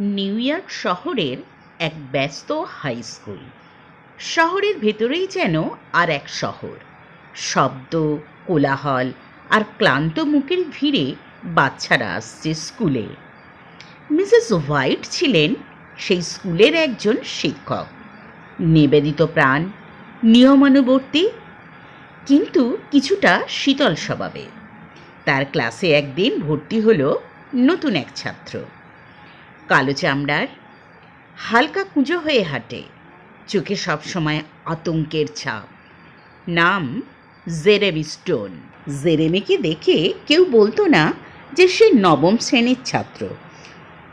New York শহরের এক ব্যস্ত হাই স্কুল। শহরের ভেতরেই যেন আর এক শহর। শব্দ, কোলাহল আর ক্লান্ত মুখের ভিড়ে বাচ্চারা আসছে স্কুলে। মিসেস হোয়াইট ছিলেন সেই স্কুলের একজন শিক্ষক। নিবেদিত প্রাণ, নিয়মানুবর্তী, কিন্তু কিছুটা শীতল স্বভাবে তার ক্লাসে একদিন ভর্তি হলো নতুন এক ছাত্র। কালো চামড়ার, হালকা কুঁজো হয়ে হাঁটে, চোখে সবসময় আতঙ্কের ছাপ। নাম জেরেমি স্টোন। জেরেমিকে দেখে কেউ বলতো না যে সে নবম শ্রেণির ছাত্র।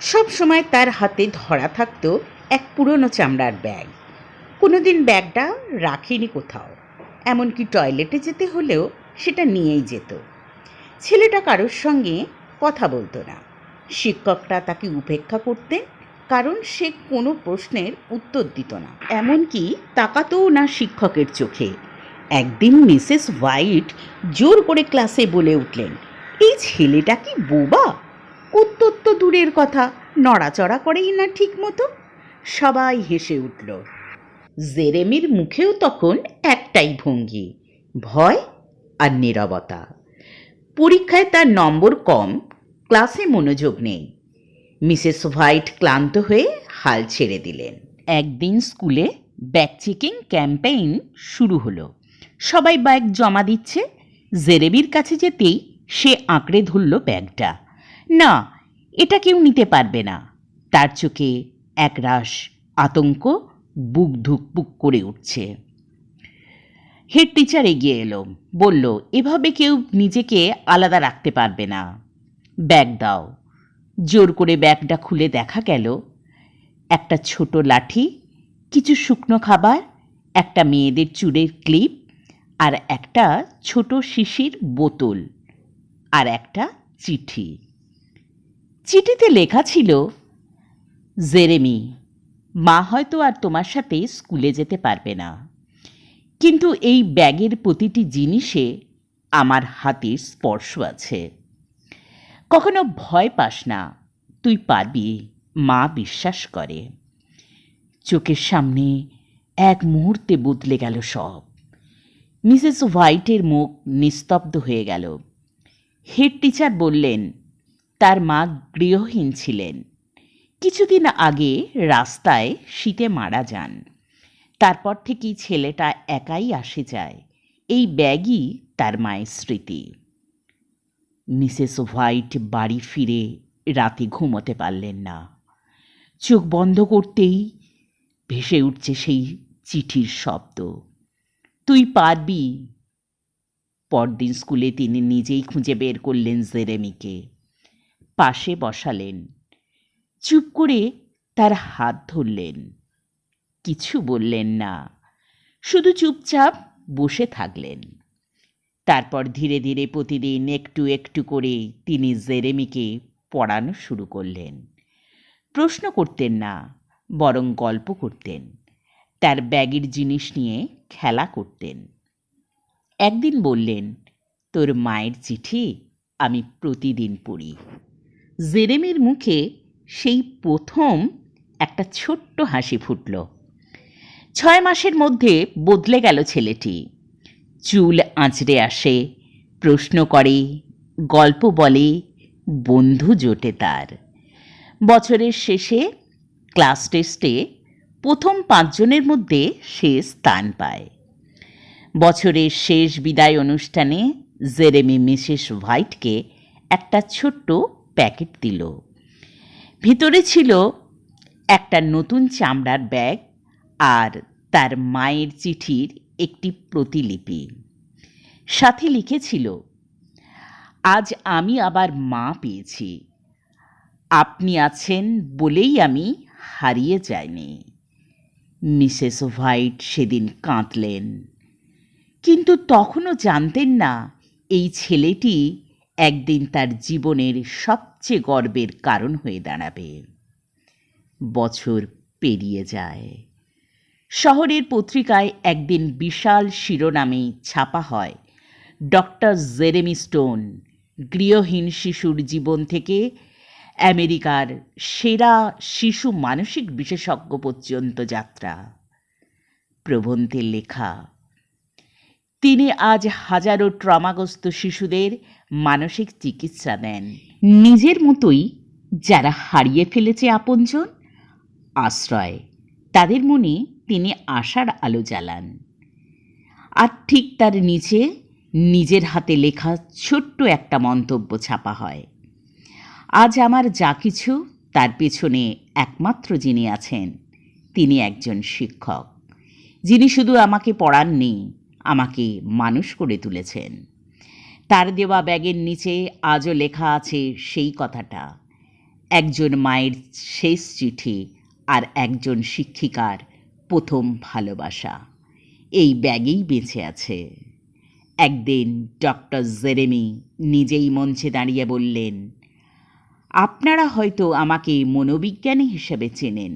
সব সময় তার হাতে ধরা থাকত এক পুরনো চামড়ার ব্যাগ। কোনোদিন ব্যাগটা রাখেনি কোথাও। এমনকি টয়লেটে যেতে হলেও সেটা নিয়েই যেত। ছেলেটা কারোর সঙ্গে কথা বলতো না। শিক্ষকরা তাকে উপেক্ষা করতেন কারণ সে কোনো প্রশ্নের উত্তর দিত না। এমনকি তাকাতেও না শিক্ষকের চোখে। একদিন মিসেস হোয়াইট জোর করে ক্লাসে বলে উঠলেন, এই ছেলেটা কি বোবা? উত্তর তো দূরের কথা, নড়াচড়া করেই না ঠিক মতো সবাই হেসে উঠল। জেরেমির মুখেও তখন একটাই ভঙ্গি, ভয় আর নীরবতা। পরীক্ষায় তার নম্বর কম ক্লাসে মনোযোগ নেই। মিসেস হোয়াইট ক্লান্ত হয়ে হাল ছেড়ে দিলেন। একদিন স্কুলে ব্যাগ চেকিং ক্যাম্পেইন শুরু হলো। সবাই ব্যাগ জমা দিচ্ছে। জেরেবির কাছে যেতেই সে আঁকড়ে ধরল ব্যাগটা। না, এটা কেউ নিতে পারবে না। তার চোখে একরাশ আতঙ্ক বুক ধুকপুক করে উঠছে। হেড টিচার এগিয়ে এলো। বলল, এভাবে কেউ নিজেকে আলাদা রাখতে পারবে না। ব্যাগ দাও। জোর করে ব্যাগটা খুলে দেখা গেল, একটা ছোট লাঠি, কিছু শুকনো খাবার, একটা মেয়েদের চুলের ক্লিপ আর একটা ছোট শিশির বোতল আর একটা চিঠি। চিঠিতে লেখা ছিল, জেরেমি, মা হয়তো আর তোমার সাথে স্কুলে যেতে পারবে না। কিন্তু এই ব্যাগের প্রতিটি জিনিসে আমার হাতের স্পর্শ আছে। কখনো ভয় পাস না, তুই পারবি, মা বিশ্বাস করে। চোখের সামনে এক মুহূর্তে বদলে গেল সব। মিসেস হোয়াইটের মুখ নিস্তব্ধ হয়ে গেল। হেড টিচার বললেন, তার মা গৃহহীন ছিলেন। কিছুদিন আগে রাস্তায় শীতে মারা যান। তারপর থেকেই ছেলেটা একাই আসে যায়। এই ব্যাগই তার মায়ের স্মৃতি। মিসেস হোয়াইট বাড়ি ফিরে রাতে ঘুমোতে পারলেন না। চোখ বন্ধ করতেই ভেসে উঠছে সেই চিঠির শব্দ। তুই পারবি? পরদিন স্কুলে তিনি নিজেই খুঁজে বের করলেন জেরেমিকে। পাশে বসালেন। চুপ করে তার হাত ধরলেন। কিছু বললেন না। শুধু চুপচাপ বসে থাকলেন। তারপর ধীরে ধীরে প্রতিদিন একটু একটু করে তিনি জেরেমিকে পড়ানো শুরু করলেন। প্রশ্ন করতেন না, বরং গল্প করতেন। তার ব্যাগের জিনিস নিয়ে খেলা করতেন। একদিন বললেন, তোর মায়ের চিঠি আমি প্রতিদিন পড়ি। জেরেমির মুখে সেই প্রথম একটা ছোট্ট হাসি ফুটল। ছয় মাসের মধ্যে বদলে গেল ছেলেটি। চুল আঁচড়ে আসে। প্রশ্ন করে, গল্প বলে, বন্ধু জোটে তার। বছরের শেষে ক্লাস টেস্টে প্রথম পাঁচজনের মধ্যে সে স্থান পায়। বছরের শেষ বিদায় অনুষ্ঠানে জেরেমি মিসেস হোয়াইটকে একটা ছোট্ট প্যাকেট দিল। ভিতরে ছিল একটা নতুন চামড়ার ব্যাগ আর তার মায়ের চিঠির একটি প্রতিলিপি। সাথে লিখেছিল, আজ আমি আবার মা পেয়েছি। আপনি আছেন বলেই আমি হারিয়ে যাইনি। মিসেস হোয়াইট সেদিন কাঁদলেন। কিন্তু তখনও জানতেন না, এই ছেলেটি একদিন তার জীবনের সবচেয়ে গর্বের কারণ হয়ে দাঁড়াবে। বছর পেরিয়ে যায়। শহরের পত্রিকায় একদিন বিশাল শিরোনামে ছাপা হয়, ডক্টর জেরেমি স্টোন, গৃহহীন শিশুর জীবন থেকে আমেরিকার সেরা শিশু মানসিক বিশেষজ্ঞ পর্যন্ত যাত্রা। প্রবন্ধের লেখা, তিনি আজ হাজারো ট্রমাগ্রস্ত শিশুদের মানসিক চিকিৎসা দেন। নিজের মতোই যারা হারিয়ে ফেলেছে আপনজন, আশ্রয়, তাদের মনে তিনি আশার আলো জ্বালান। আর ঠিক তার নিচে নিজের হাতে লেখা ছোট্ট একটা মন্তব্য ছাপা হয়। আজ আমার যা কিছু, তার পেছনে একমাত্র যিনি আছেন, তিনি একজন শিক্ষক, যিনি শুধু আমাকে পড়াননি, আমাকে মানুষ করে তুলেছেন। তার দেওয়া ব্যাগের নিচে আজও লেখা আছে সেই কথাটা, একজন মায়ের শেষ চিঠি আর একজন শিক্ষিকার প্রথম ভালোবাসা। এই ব্যাগেই বেঁচে আছে। একদিন ডক্টর জেরেমি নিজেই মঞ্চে দাঁড়িয়ে বললেন, আপনারা হয়তো আমাকে মনোবিজ্ঞানী হিসেবে চেনেন,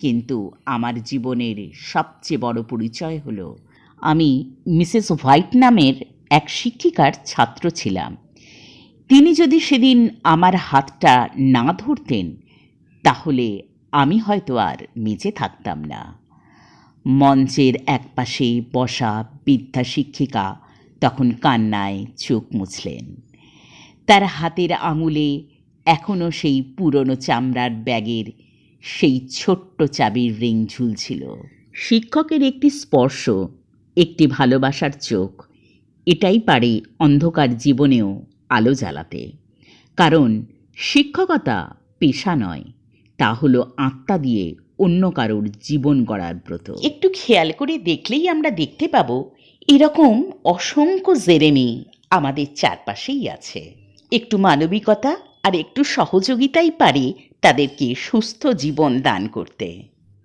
কিন্তু আমার জীবনের সবচেয়ে বড় পরিচয় হলো, আমি মিসেস হোয়াইট নামের এক শিক্ষিকার ছাত্র ছিলাম। তিনি যদি সেদিন আমার হাতটা না ধরতেন, তাহলে আমি হয়তো আর বেঁচে থাকতাম না। মঞ্চের একপাশে বসা বৃদ্ধা শিক্ষিকা তখন কান্নায় চোখ মুছলেন। তার হাতের আঙুলে এখনও সেই পুরনো চামড়ার ব্যাগের সেই ছোট্ট চাবির রিং ঝুলছিল। শিক্ষকের একটি স্পর্শ, একটি ভালোবাসার চোখ, এটাই পারে অন্ধকার জীবনেও আলো জ্বালাতে। কারণ শিক্ষকতা পেশা নয়, তা হলো আত্মা দিয়ে অন্য কারোর জীবন গড়ার ব্রত। একটু খেয়াল করে দেখলেই আমরা দেখতে পাবো এরকম অসংখ্য জেরেমি আমাদের চারপাশেই আছে। একটু মানবিকতা আর একটু সহযোগিতাই পারে তাদেরকে সুস্থ জীবন দান করতে।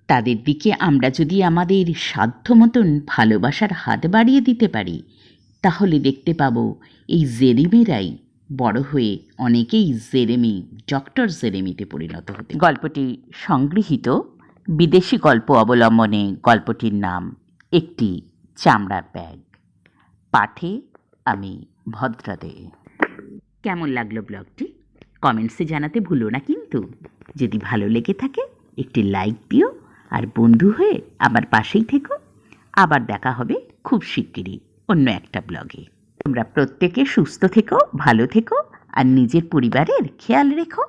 তাদের দিকে আমরা যদি আমাদের সাধ্য মতন ভালোবাসার হাত বাড়িয়ে দিতে পারি তাহলে দেখতে পাবো এই জেরেমিরাই বড় হয়ে অনেকেই জেরেমি ডক্টর জেরেমিতে পরিণত হতে গল্পটি সংগৃহীত বিদেশি গল্প অবলম্বনে গল্পটির নাম একটি চামড়ার ব্যাগ। পাঠে আমি ভদ্রাদে। কেমন লাগল ব্লগটি? কমেন্টসে জানাতে ভুলো না কিন্তু। যদি ভালো লেগে থাকে, একটি লাইক দিও আর বন্ধু হয়ে আমার পাশেই থেকো। আবার দেখা হবে খুব শিগগিরই অন্য একটা ব্লগে। তোমরা প্রত্যেকে সুস্থ থেকো, ভালো থেকো আর নিজের পরিবারের খেয়াল রেখো।